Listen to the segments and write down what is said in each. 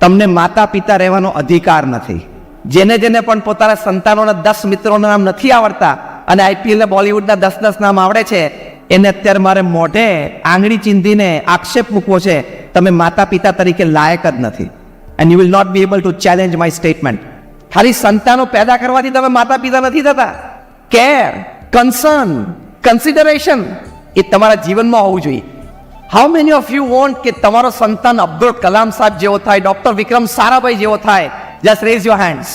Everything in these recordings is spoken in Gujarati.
તમને માતા પિતા રહેવાનો અધિકાર નથી. જેને જેને પણ પોતાના સંતાનોના દસ મિત્રોના નામ નથી આવડતા અને આઈપીએલ બોલિવૂડના દસ દસ નામ આવડે છે, એને અત્યારે મારે મોઢે આંગળી ચીંધીને આક્ષેપ મૂકવો છે, તમે માતા પિતા તરીકે લાયક જ નથી. And you will not be able to challenge my statement ખાલી સંતાનો પેદા કરવાથી તમે માતા પિતા નથી થતા. કેર કન્સર્ન કન્સિડરેશન એ તમારા જીવનમાં હોવું જોઈએ. How many of you want કે તમારો સંતાન અબ્દુલ કલામ સાહેબ જેવો થાય, ડોક્ટર વિક્રમ સારાભાઈ જેવો થાય? Just raise your hands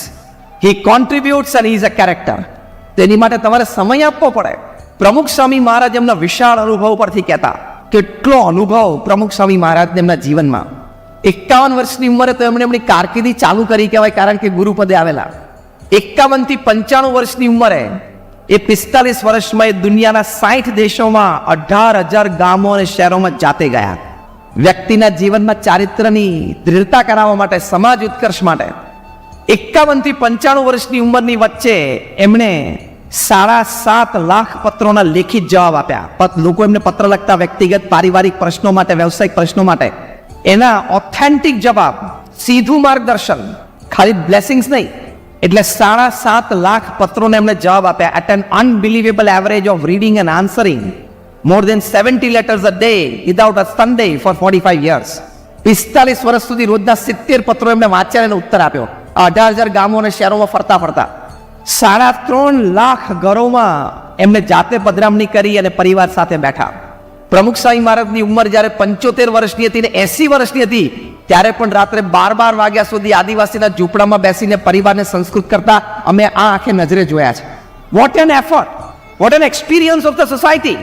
he contributes and is a character તેની માટે તમારે સમય આપવો પડે. પ્રમુખ સ્વામી મહારાજ એમના વિશાળ અનુભવ પરથી કહેતા, કેટલો અનુભવ પ્રમુખ સ્વામી મહારાજને એમના જીવનમાં. એકાવન વર્ષની ઉંમરે તો એમણે એમની કારકિર્દી ચાલુ કરી કહેવાય કારણ કે ગુરુપદે આવેલા. એકાવનથી પંચાણું વર્ષની ઉંમરે એ પિસ્તાલીસ વર્ષમાં એ દુનિયાના સાઠ દેશોમાં અઢાર હજાર ગામો અને શહેરોમાં જાતે ગયા. વ્યક્તિના જીવનમાં ચારિત્રની દૃઢતા કરાવવા માટે, સમાજ ઉત્કર્ષ માટે એકાવનથી પંચાણું વર્ષની ઉંમરની વચ્ચે એમણે સાડા સાત લાખ પત્રોના લેખિત જવાબ આપ્યા. લોકો એમને પત્ર લખતા વ્યક્તિગત, પારિવારિક પ્રશ્નો માટે, વ્યવસાયિક પ્રશ્નો માટે. એના ઓથેન્ટિક જવાબ, સીધું માર્ગદર્શન, ખાલી બ્લેસિંગ્સ નહીં એટલે સાડા સાત લાખ પત્રોને એમણે જવાબ આપ્યા. At an unbelievable average of reading and answering more than seventy letters a day without a Sunday for forty five years પિસ્તાલીસ વર્ષ સુધી રોજના સિત્તેર પત્રો એમણે વાંચ્યા અને ઉત્તર આપ્યો. અઢાર હજાર ગામો અને શહેરોમાં ફરતા ફરતા. સાડા ત્રણ લાખ ઘરોમાં એમણે જાતે પધરામણી કરી અને પરિવાર સાથે બેઠા. પ્રમુખ સ્વામી મહારાજની ઉંમર જ્યારે પંચોતેર વર્ષની હતી ને એસી વર્ષની હતી, ત્યારે પણ રાત્રે બાર બાર વાગ્યા સુધી આદિવાસીના ઝૂંપડામાં બેસીને પરિવારને સંસ્કૃત કરતા અમે આ આંખે નજરે જોયા છે. What an effort what an experience of the society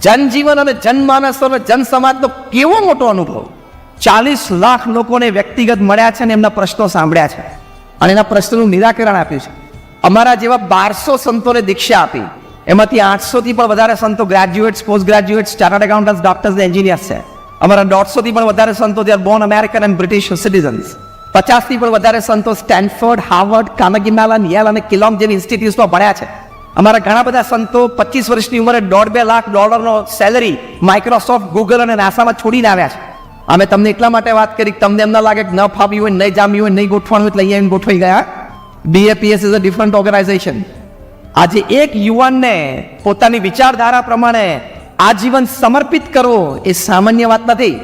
જનજીવન અને જનમાનસ અને જનસમાજનો કેવો મોટો અનુભવ! ચાલીસ લાખ લોકોને વ્યક્તિગત મળ્યા છે અને એમના પ્રશ્નો સાંભળ્યા છે. અને એના પ્રશ્નોનું નિરાકરણ આપ્યું છે. અમારા જેવા બારસો સંતોને દીક્ષા આપી. એમાંથી આઠસોથી પણ વધારે સંતો graduates post graduates chartered accountants doctors engineers છે. અમારા દોઢસોથી પણ વધારે સંતો they are born American and British citizens પચાસથી પણ વધારે સંતો Stanford Harvard Carnegie Mellon Yale અને કિલોંગ જેવી ઇન્સ્ટિટ્યૂટ્સમાં ભણ્યા છે. અમારા ઘણા બધા સંતો પચીસ વર્ષની ઉંમરે દોઢ બે લાખ ડોલરનો સેલરી માઇક્રોસોફ્ટ ગૂગલ અને નાસામાં છોડીને આવ્યા છે. અમે તમને એટલા માટે વાત કરી તમને એમ ના લાગે કે ન ફાવ્યું હોય નહીં જામ્યું હોય, નહીં ગોઠવાનું હોય, એટલે અહીંયા ગોઠવાઈ ગયા. BAPS is a different organization આજે એક યુવાનને પોતાની વિચારધારા પ્રમાણે આજીવન સમર્પિત કરવો એ સામાન્ય વાત નથી.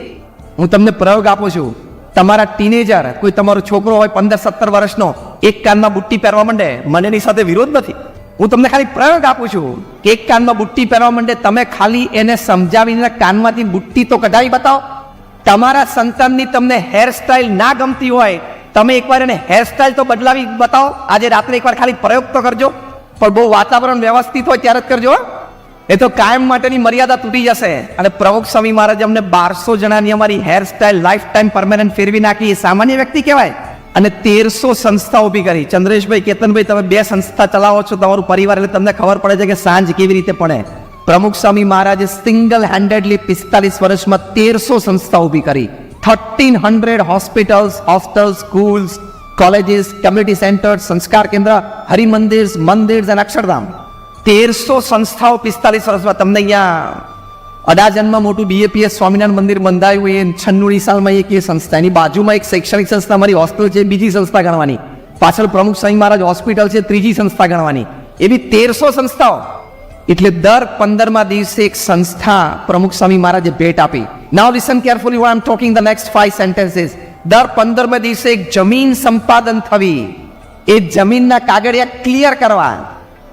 હું તમને પ્રયોગ આપું છું. તમારા ટીનેજર, કોઈ તમારો છોકરો હોય પંદર, સત્તર વર્ષનો, એક કાનમાં બુટ્ટી પહેરવા માંડે, મને એની સાથે વિરોધ નથી. હું તમને ખાલી પ્રયોગ આપું છું કે એક કાનમાં બુટ્ટી પહેરવા માંડે, તમે ખાલી એને સમજાવીને કાનમાંથી બુટ્ટી તો કઢાવી બતાવો. તમારા સંતાનની તમને હેરસ્ટાઇલ ના ગમતી હોય, તમે એકવાર એને હેરસ્ટાઇલ તો બદલાવી બતાવો. આજે રાત્રે એકવાર ખાલી પ્રયોગ તો કરજો. પણ બહુ વાતાવરણ વ્યવસ્થિત હોય ત્યારે જ કરજો એ તો કાયમ માટેની મર્યાદા તૂટી જશે. અને પ્રમુખ સ્વામી મહારાજ અમને બારસો જણાની અમારી હેરસ્ટાઇલ લાઈફ ટાઈમ પરમાનન્ટ ફેરવી નાખી. એ સામાન્ય વ્યક્તિ કહેવાય. અને તેરસો સંસ્થા ઊભી કરી. ચંદ્રેશભાઈ, કેતનભાઈ, તમે બે સંસ્થા ચલાવો છો તમારું પરિવાર, એટલે તમને ખબર પડે છે કે સાંજ કેવી રીતે પડે. પ્રમુખ સ્વામી મહારાજે સિંગલ હેન્ડેડલી પિસ્તાલીસ વર્ષમાં તેરસો સંસ્થા ઊભી કરી. Thirteen hundred hospitals hostel schools colleges community centre સંસ્કાર કેન્દ્ર હરિમંદિર મંદિર અને અક્ષરધામ તેરસો સંસ્થાઓ પિસ્તાલીસ વર્ષમાં તમને અહીંયા અડાજનમાં મોટું બીએપીએસ સ્વામિનારાયણ મંદિર બંધાયું એ છન્નુની સાલમાં એક એ સંસ્થા એની બાજુમાં એક શૈક્ષણિક સંસ્થા મારી હોસ્ટેલ છે બીજી સંસ્થા ગણવાની પાછળ પ્રમુખ સ્વામી મહારાજ હોસ્પિટલ છે ત્રીજી સંસ્થા ગણવાની એવી તેરસો સંસ્થાઓ એટલે દર પંદરમા દિવસે એક સંસ્થા પ્રમુખ સ્વામી મહારાજે ભેટ આપી now listen carefully why am talking the next five sentences દર પંદરમે દિવસે એક જમીન સંપાદન થવી. એ જમીનના કાગળિયા ક્લિયર કરવા.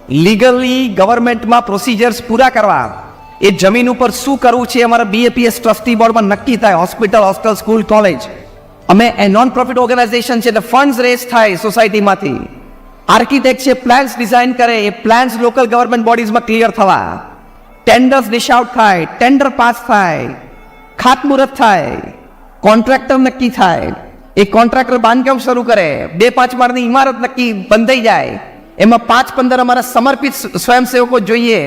લીગલી ગવર્મેન્ટમાં પ્રોસિજર્સ પૂરા કરવા. એ જમીન ઉપર શું કરવું છે અમારા બીએપીએસ ટ્રસ્ટી બોર્ડમાં નક્કી થાય. હોસ્પિટલ હોસ્ટેલ સ્કૂલ કોલેજ અમે એ નોન પ્રોફિટ ઓર્ગેનાઇઝેશન છે એટલે ફંડ્સ રેઝ થાય સોસાયટીમાંથી આર્કિટેક્ટ છે પ્લાન્સ ડિઝાઇન કરે. એ પ્લાન્સ લોકલ ગવર્મેન્ટ બોડીઝમાં ક્લિયર થવા. ટેન્ડર્સ ડિશ આઉટ થાય. ટેન્ડર પાસ થાય. ખાતમુહૂર્ત થાય. કોન્ટ્રાક્ટર નક્કી થાય. એ કોન્ટ્રાક્ટર બાંધકામ શરૂ કરે. બે પાંચ માળની ઇમારત નક્કી બંધાઈ જાય. એમાં પાંચ પંદર અમારા સમર્પિત સ્વયંસેવકો જોઈએ.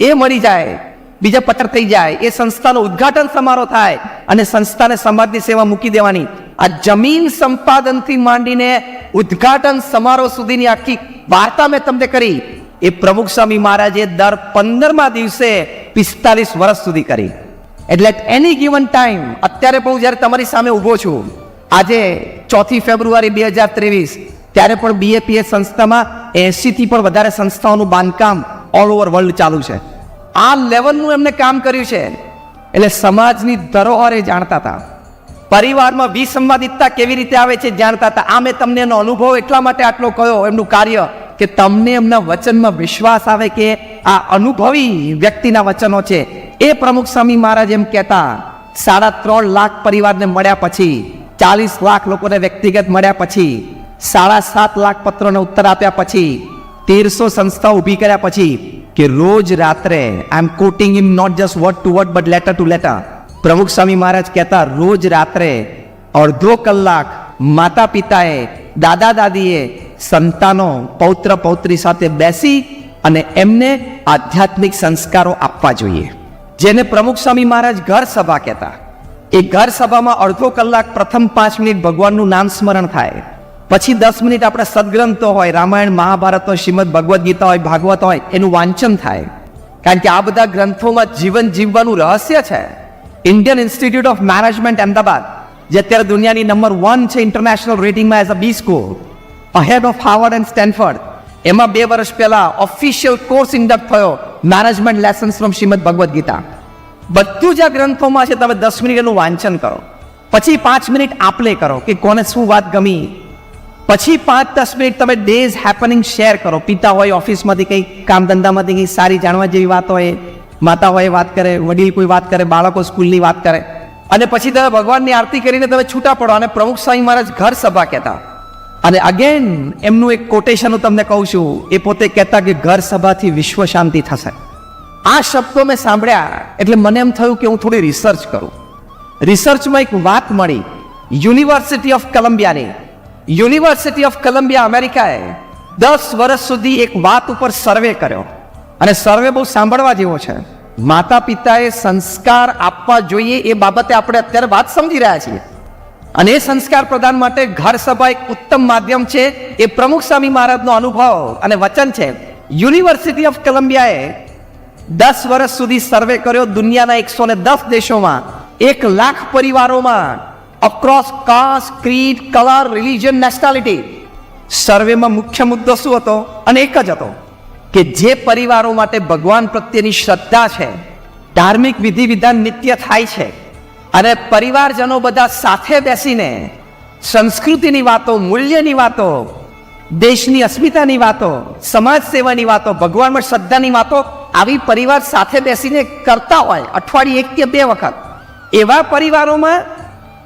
એ મળી જાય. બીજા પત્ર થઈ જાય. એ સંસ્થાનો ઉદ્ઘાટન સમારોહ થાય અને સંસ્થાને સમાજની સેવા મૂકી દેવાની. આ જમીન સંપાદનથી માંડીને ઉદ્ઘાટન સમારોહ સુધીની આખી વાર્તા મેં તમને કરી. એ પ્રમુખ સ્વામી મહારાજે દર પંદરમા દિવસે પિસ્તાલીસ વર્ષ સુધી કરી. એટલે એની ગિવન ટાઈમ અત્યારે પણ હું જ્યારે તમારી સામે ઊભો છું, આજે ચોથી ફેબ્રુઆરી બે હજાર ત્રેવીસ, ત્યારે પણ બીએપીએસ સંસ્થામાં એસીથી પણ વધારે સંસ્થાઓનું બાંધકામ ઓલ ઓવર વર્લ્ડ ચાલુ છે. આ લેવલનું એમને કામ કર્યું છે. એટલે સમાજની ધરોહર એ જાણતા હતા. પરિવારમાં વિસંવાદિતતા કેવી રીતે આવે છે જાણતા હતા. આ મેં તમને એનો અનુભવ એટલા માટે આટલો કયો એમનું કાર્ય કે તમને એમના વચનમાં વિશ્વાસ આવે કે આ અનુભવી વ્યક્તિના વચનો છે. એ પ્રમુખ સ્વામી મહારાજ એમ કહેતા, સાડા ત્રણ લાખ પરિવારને મળ્યા પછી, ચાલીસ લાખ લોકોને વ્યક્તિગત મળ્યા પછી, સાડા સાત લાખ પત્રોને ઉત્તર આપ્યા પછી, તેરસો સંસ્થાઓ ઊભી કર્યા પછી કે રોજ રાત્રે I am quoting I'm not just word to word but letter to letter Pramukh Swami Maharaj કહેતા, રોજ રાત્રે અડધો કલાક માતા પિતાએ દાદા દાદીએ સંતાનો પૌત્ર પૌત્રી સાથે બેસી અને એમને આધ્યાત્મિક સંસ્કારો આપવા જોઈએ. જેને પ્રમુખ સ્વામી મહારાજ ઘર સભા કહેતા. એ ઘર સભામાં અડધો કલાક પ્રથમ પાંચ મિનિટ ભગવાનનું નામ સ્મરણ થાય. પછી દસ મિનિટ આપણા સદગ્રંથો હોય, રામાયણ, મહાભારત હોય, શ્રીમદ ભગવદ્ ગીતા હોય, ભાગવત હોય, એનું વાંચન થાય. કારણ કે આ બધા ગ્રંથોમાં જીવન જીવવાનું રહસ્ય છે. Indian Institute of Management Ahmedabad, જે અત્યારે દુનિયાની નંબર વન છે international રેટિંગમાં as a B school ahead of Harvard and Stanford એમાં બે વર્ષ પહેલા ઓફિશિયલ કોર્સ ઇન્ડક્ટ થયો. Management lessons from Shrimad Bhagavad Gita બધું જ આ ગ્રંથોમાં છે, તમે દસ મિનિટ એનું વાંચન કરો. પછી પાંચ મિનિટ આપલે કરો કે કોને શું વાત ગમી. પછી પાંચ દસ મિનિટ તમે ડેઝ હેપનિંગ શેર કરો. પિતા હોય ઓફિસમાંથી કંઈ કામ ધંધામાંથી કંઈ સારી જાણવા જેવી વાત હોય, માતા હોય વાત કરે, વડીલ કોઈ વાત કરે, બાળકો સ્કૂલની વાત કરે. અને પછી તમે ભગવાનની આરતી કરીને તમે છૂટા પડો અને પ્રમુખ સ્વામી મહારાજ ઘર સભા કહેતા. અને અગેન એમનું એક કોટેશન હું તમને કહું છું, એ પોતે કહેતા કે ઘર સભાથી વિશ્વ શાંતિ થશે. આ શબ્દો મેં સાંભળ્યા, એટલે મને એમ થયું કે હું થોડી રિસર્ચ કરું. રિસર્ચમાં એક વાત મળી. યુનિવર્સિટી ઓફ કોલંબિયાની યુનિવર્સિટી ઓફ કોલંબિયા અમેરિકાએ દસ વર્ષ સુધી એક વાત ઉપર સર્વે કર્યો. અને સર્વે બહુ સાંભળવા જેવો છે. માતા પિતાએ સંસ્કાર આપવા જોઈએ એ બાબતે આપણે અત્યારે વાત સમજી રહ્યા છીએ. અને એ સંસ્કાર પ્રદાન માટે ઘર સભા એક ઉત્તમ માધ્યમ છે. એ પ્રમુખ સ્વામી મહારાજનો અનુભવ અને વચન છે. યુનિવર્સિટી ઓફ કોલંબિયાએ દસ વર્ષ સુધી સર્વે કર્યો દુનિયાના એકસો ને દસ દેશોમાં. એક લાખ પરિવારોમાં across caste creed colour religion nationality સર્વેમાં મુખ્ય મુદ્દો શું હતો? અને એક જ હતો કે જે પરિવારો માટે ભગવાન પ્રત્યેની શ્રદ્ધા છે, ધાર્મિક વિધિ વિધાન નિત્ય થાય છે અને પરિવારજનો બધા સાથે બેસીને સંસ્કૃતિની વાતો, મૂલ્યની વાતો, દેશની અસ્મિતાની વાતો સમાજ સેવાની વાતો ભગવાનમાં શ્રદ્ધાની વાતો આવી પરિવાર સાથે બેસીને કરતા હોય, અઠવાડિયે એક કે બે વખત. એવા પરિવારોમાં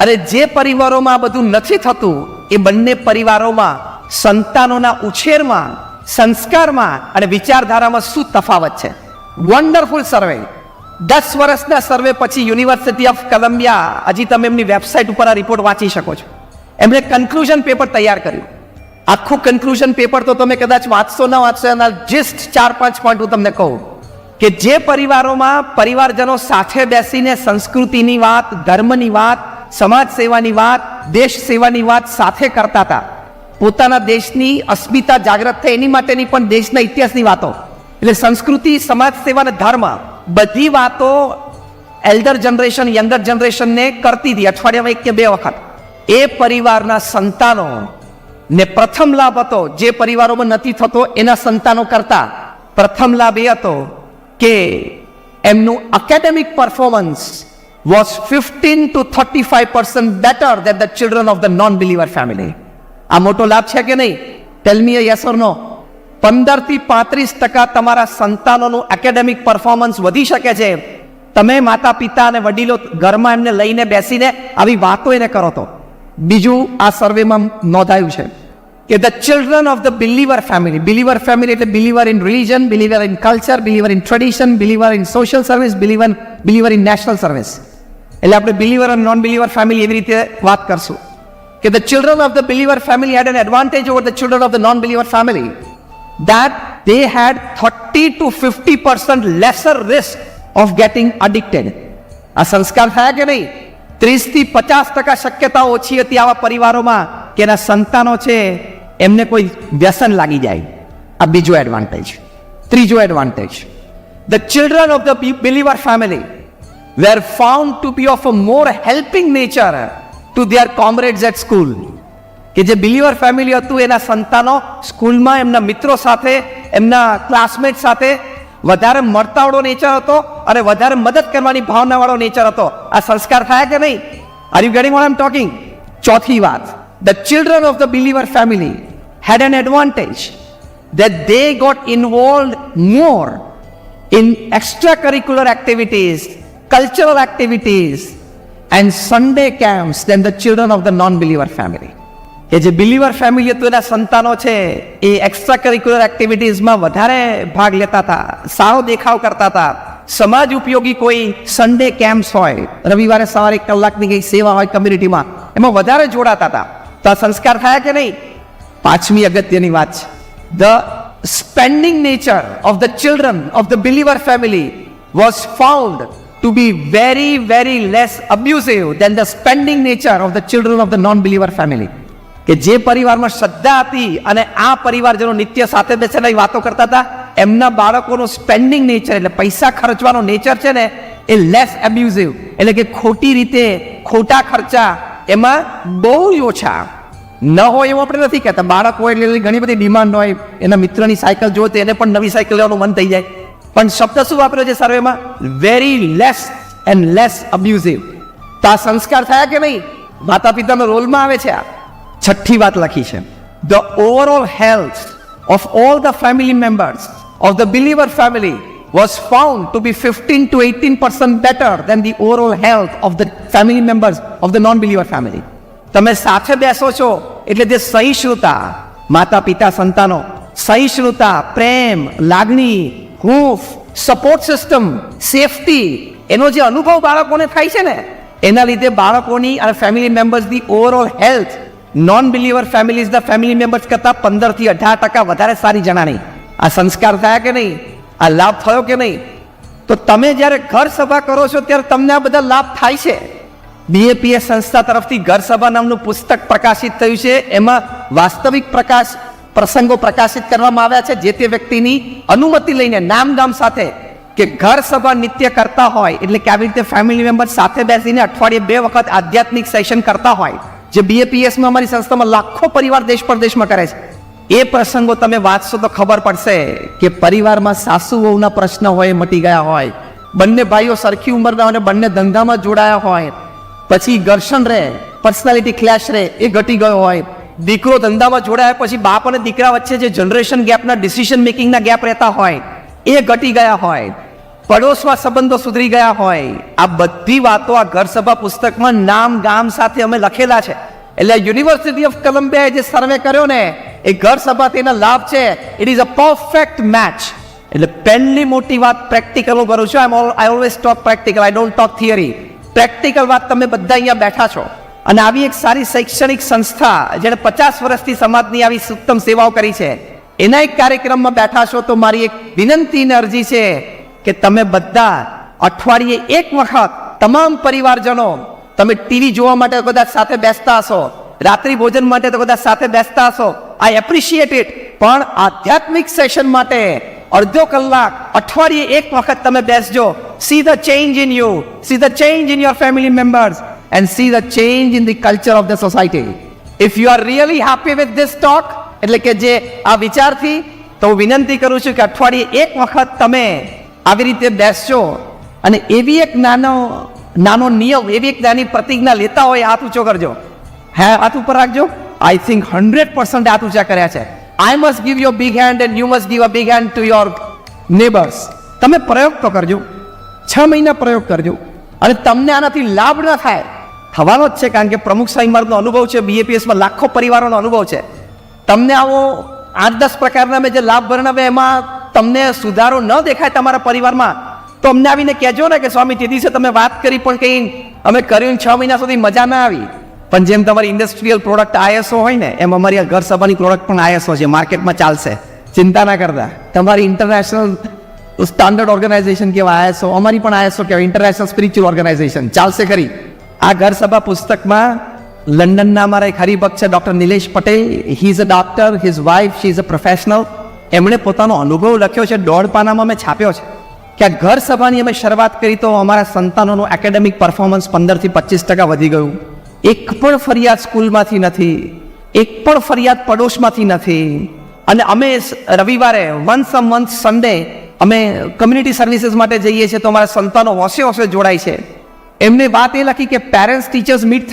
અને જે પરિવારોમાં બધું નથી થતું, એ બંને પરિવારોમાં સંતાનોના ઉછેરમાં, સંસ્કારમાં અને વિચારધારામાં શું તફાવત છે? વન્ડરફુલ સર્વે દસ વર્ષના સર્વે પછી યુનિવર્સિટી ઓફ કોલંબિયા હજી તમે એમની વેબસાઇટ ઉપર આ રિપોર્ટ વાંચી શકો છો. એમણે કન્ક્લુઝન પેપર તૈયાર કર્યું. આખું કન્ક્લુઝન પેપર તો તમે કદાચ વાંચશો ના વાંચશો, એના જસ્ટ ચાર પાંચ પોઈન્ટ હું તમને કહું. કે જે પરિવારોમાં પરિવારજનો સાથે બેસીને સંસ્કૃતિની વાત, ધર્મની વાત, સમાજ સેવાની વાત, દેશ સેવાની વાત સાથે કરતા હતા. પોતાના દેશની અસ્મિતા જાગૃત થાય એની માટેની પણ દેશના ઇતિહાસની વાતો. એટલે સંસ્કૃતિ, સમાજ સેવા અને ધર્મ બધી વાતો એલ્ડર જનરેશન યંગર જનરેશનને કરતી હતી. અઠવાડિયામાં એક કે બે વખત. એ પરિવારના સંતાનો ને પ્રથમ લાભ હતો. જે પરિવારોમાં નથી થતો, એના સંતાનો કરતા પ્રથમ લાભ એ હતો કે એમનું academic performance was fifteen to thirty five percent better than the children of the non believer family આ મોટો લાભ છે કે નહીં? ટેલ મી યસ ઓર નો પંદરથી પાંત્રીસ ટકા તમારા સંતાનોનું એકેડેમિક પરફોર્મન્સ વધી શકે છે. તમે માતા પિતા અને વડીલો ઘરમાં એમને લઈને બેસીને આવી વાતો એને કરો તો. બીજું આ સર્વેમાં નોંધાયું છે કે the children of the believer family believer family એટલે believer in religion believer in culture believer in tradition believer in social service believer believer in national service એટલે આપણે બિલીવર અને નોન બિલીવર ફેમિલી એવી રીતે વાત કરશું. કે the children of the believer family had an advantage over the children of the non believer family. that they had 30 to 50 percent lesser risk of getting addicted આ સંસ્કાર થયા કે નહીં ત્રીસ થી પચાસ ટકા શક્યતા ઓછી હતી આવા પરિવારોમાં કે એના સંતાનો છે એમને કોઈ વ્યસન લાગી જાય આ બીજો એડવાન્ટેજ ત્રીજો advantage the children of the believer family were found to be of a more helping nature to their comrades at school કે જે બિલીવર ફેમિલી હતું એના સંતાનો સ્કૂલમાં એમના મિત્રો સાથે એમના ક્લાસમેટ સાથે વધારે મળતાવાળો નેચર હતો અને વધારે મદદ કરવાની ભાવનાવાળો નેચર હતો આ સંસ્કાર થયા કે નહીં are you getting what am talking ચોથી વાત the children of the believer family had an advantage that they got involved more in extracurricular activities, cultural activities, and Sunday camps than the children of the non-believer family. કે જે બિલીવર ફેમિલી હતું, એના સંતાનો છે, એ એક્સ્ટ્રા કરિક્યુલર એક્ટિવિટીઝમાં વધારે ભાગ લેતા હતા, સારો દેખાવ કરતા હતા. સમાજ ઉપયોગી કોઈ સન્ડે કેમ્પ્સ હોય, રવિવારે સવારે એક કલાકની કંઈ સેવા હોય કમ્યુનિટીમાં એમાં વધારે જોડાતા હતા. તો આ સંસ્કાર થયા કે નહીં? પાંચમી અગત્યની વાત છે. The spending nature of the children of the believer family was found to be very very less abusive than the spending nature of the children of the non believer family કે જે પરિવારમાં શ્રદ્ધા હતી અને આ પરિવારજનો નિત્ય સાથે બેસેલા વાતો કરતા હતા, એમના બાળકોનું સ્પેન્ડિંગ નેચર એટલે પૈસા ખર્ચવાનો નેચર છે ને, એ લેસ એબ્યુઝિવ એટલે કે ખોટી રીતે ખોટા ખર્ચા એમાં બહુ જ ઓછા. ન હોય એવું આપણે નથી કહેતા. બાળક હોય એટલે ઘણી બધી ડિમાન્ડ હોય, એના મિત્રની સાયકલ તો એને પણ નવી સાયકલ લેવાનું મન થઈ જાય. પણ શબ્દ શું વાપર્યો છે સર્વેમાં very less and less abusive તો આ સંસ્કાર થયા કે નહીં? માતા પિતાનો રોલમાં આવે છે આ. છઠ્ઠી વાત લખી છે the overall health of all the family members of the believer family was found to be 15 to 18 percent better than the overall health of the family members of the non-believer family. તમે સાથે બેસો છો એટલે જે સહિષ્ણુતા માતા, પિતા, સંતાનો, સહિષ્ણુતા, પ્રેમ, લાગણી, હૂફ સપોર્ટ સિસ્ટમ સેફટી એનો જે અનુભવ બાળકોને થાય છે ને, એના લીધે બાળકોની અને family મેમ્બર્સની overall health non believer families the family members કરતાં પંદરથી અઢાર ટકા વધારે સારી જણાણી. આ સંસ્કાર થયા કે નહીં? આ લાભ થયો કે નહીં? તો તમે જ્યારે ઘર સભા કરો છો ત્યારે તમને આ બધા લાભ થાય છે. બીએપીએસ સંસ્થા તરફથી ઘર સભા નામનું પુસ્તક પ્રકાશિત થયું છે. એમાં વાસ્તવિક પ્રકાશ, પ્રસંગો પ્રકાશિત કરવામાં આવ્યા છે, જે તે વ્યક્તિની અનુમતિ લઈને, નામ નામ સાથે કે ઘર સભા નિત્ય કરતા હોય, એટલે કે આવી રીતે ફેમિલી મેમ્બર સાથે બેસીને અઠવાડિયે બે વખત આધ્યાત્મિક સેશન કરતા હોય. જે બીએપીએસમાં અમારી સંસ્થામાં લાખો પરિવાર દેશ પરદેશમાં કરે છે. એ પ્રસંગો તમે વાંચશો તો ખબર પડશે કે પરિવારમાં સાસુ વહુના પ્રશ્ન હોય, મટી ગયા હોય, બંને ભાઈઓ સરખી ઉંમરના અને બંને ધંધામાં જોડાયા હોય. પછી ઘર્ષણ રહે, પર્સનાલિટી ક્લેશ રહે, એ ઘટી ગયો હોય. દીકરો ધંધામાં જોડાયા પછી બાપ અને દીકરા વચ્ચે જે જનરેશન ગેપના ડિસિઝન મેકિંગના ગેપ રહેતા હોય, એ ઘટી ગયા હોય. પડોશમાં સંબંધો સુધરી ગયા હોય, આ બધી વાતો આ ઘર સભા પુસ્તકમાં નામ ગામ સાથે અમે લખેલા છે. એટલે યુનિવર્સિટી ઓફ કોલંબિયાએ જે સર્વે કર્યો ને, એ ઘર સભા તેના લાભ છે. It is a perfect match એટલે પહેલી મોટી વાત પ્રેક્ટિકલ હું કરું છું. I I always talk practical I don't talk theory practical વાત તમે બધા અહીંયા બેઠા છો. અને આવી એક સારી શૈક્ષણિક સંસ્થા, જેણે પચાસ વર્ષથી સમાજની આવી ઉત્તમ સેવાઓ કરી છે, એના એક કાર્યક્રમમાં બેઠા છો તો મારી એક વિનંતી અને અરજી છે કે તમે બધા અઠવાડિયે એક વખત તમામ પરિવારજનો તમે ટીવી જોવા માટે કદાચ સાથે બેસતા હશો, રાત્રિ ભોજન માટે તો કદાચ સાથે બેસતા હશો આઈ એપ્રિશિએટ ઇટ પણ આધ્યાત્મિક સેશન માટે અડધો કલાક અઠવાડિયે એક વખત તમે બેસજો. See the change in you see the change in your family members and see the change in the culture of the society if you are really happy with this talk એટલે કે જે આ વિચારથી, તો હું વિનંતી કરું છું કે અઠવાડિયે એક વખત તમે આવી રીતે બેસજો. અને એવી એક નાનો નાનો નિયમ, એવી એક નાની પ્રતિજ્ઞા લેતા હોય, હાથ ઊંચો કરજો. હે, હાથ ઉપર રાખજો. આઈ થિંક હંડ્રેડ પર્સન્ટ હાથ ઊંચા કર્યા છે. I must give your big hand and you must give a big hand to your neighbours તમે પ્રયોગ તો કરજો. છ મહિના પ્રયોગ કરજો. અને તમને આનાથી લાભ ન થાય. થવાનો જ છે, કારણ કે પ્રમુખ સાહેબ મારનો અનુભવ છે બીએપીએસમાં લાખો પરિવારોનો અનુભવ છે. તમને આવો આઠ દસ પ્રકારના મેં જે લાભ વર્ણવ્યા, એમાં તમને સુધારો ન દેખાય તમારા પરિવારમાં, તો અમને આવીને કહેજો ને કે, સ્વામી, તે દિવસે તમે વાત કરી પણ કંઈ અમે કર્યું છ મહિના સુધી મજા ના આવી. પણ જેમ તમારી ઇન્ડસ્ટ્રીયલ પ્રોડક્ટ આઈએસઓ હોય ને, એમ અમારી આ ઘર સભાની પ્રોડક્ટ પણ આઈએસઓ છે, માર્કેટમાં ચાલશે. ચિંતા ના કરતા. તમારી ઇન્ટરનેશનલ સ્ટાન્ડર્ડ ઓર્ગેનાઇઝેશન કેવા આઈએસઓ અમારી પણ આઈએસઓ કહેવાય ઇન્ટરનેશનલ સ્પિરિચ્યુઅલ ઓર્ગેનાઇઝેશન ચાલશે ખરી. આ ઘર સભા પુસ્તકમાં લંડનના અમારા એક હરિભક્ત છે, doctor Nilesh Patel. He is a doctor his wife she is a professional એમણે પોતાનો અનુભવ લખ્યો છે, દોઢ પાનામાં મેં છાપ્યો છે. કે આ ઘર સભાની અમે શરૂઆત કરી તો અમારા સંતાનોનું એકેડેમિક પરફોર્મન્સ પંદરથી પચીસ ટકા વધી ગયું. એક પણ ફરિયાદ સ્કૂલમાંથી નથી, એક પણ ફરિયાદ પડોશમાંથી નથી. અને અમે રવિવારે વન્સ અ મંથ સન્ડે અમે કમ્યુનિટી સર્વિસીસ માટે જઈએ છીએ તો અમારા સંતાનો હોશે હોશે જોડાય છે. એમને વાત એ લખી કે પેરેન્ટ્સ ટીચર્સ મીટ